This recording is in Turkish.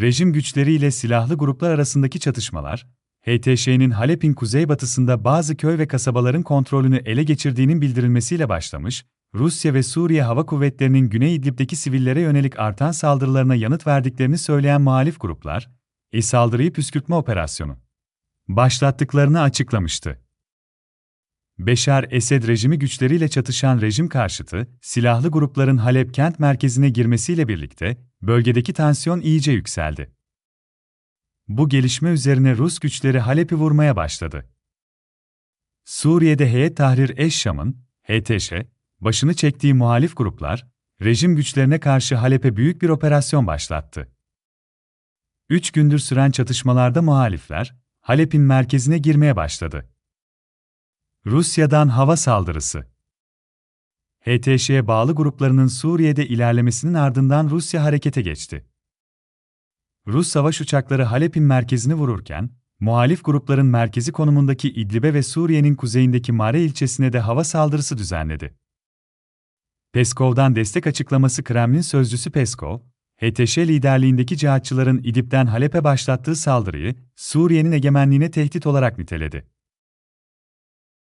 rejim güçleriyle silahlı gruplar arasındaki çatışmalar, HTŞ'nin Halep'in kuzeybatısında bazı köy ve kasabaların kontrolünü ele geçirdiğinin bildirilmesiyle başlamış, Rusya ve Suriye Hava Kuvvetleri'nin Güney İdlib'deki sivillere yönelik artan saldırılarına yanıt verdiklerini söyleyen muhalif gruplar, e-saldırıyı püskürtme operasyonu başlattıklarını açıklamıştı. Beşar Esed rejimi güçleriyle çatışan rejim karşıtı, silahlı grupların Halep kent merkezine girmesiyle birlikte, bölgedeki tansiyon iyice yükseldi. Bu gelişme üzerine Rus güçleri Halep'i vurmaya başladı. Suriye'de Heyet Tahrir Eşşam'ın, HTŞ, başını çektiği muhalif gruplar, rejim güçlerine karşı Halep'e büyük bir operasyon başlattı. Üç gündür süren çatışmalarda muhalifler, Halep'in merkezine girmeye başladı. Rusya'dan hava saldırısı HTŞ'ye bağlı gruplarının Suriye'de ilerlemesinin ardından Rusya harekete geçti. Rus savaş uçakları Halep'in merkezini vururken, muhalif grupların merkezi konumundaki İdlib'e ve Suriye'nin kuzeyindeki Mare ilçesine de hava saldırısı düzenledi. Peskov'dan destek açıklaması Kremlin sözcüsü Peskov, HTŞ liderliğindeki cihatçıların İdlib'den Halep'e başlattığı saldırıyı Suriye'nin egemenliğine tehdit olarak niteledi.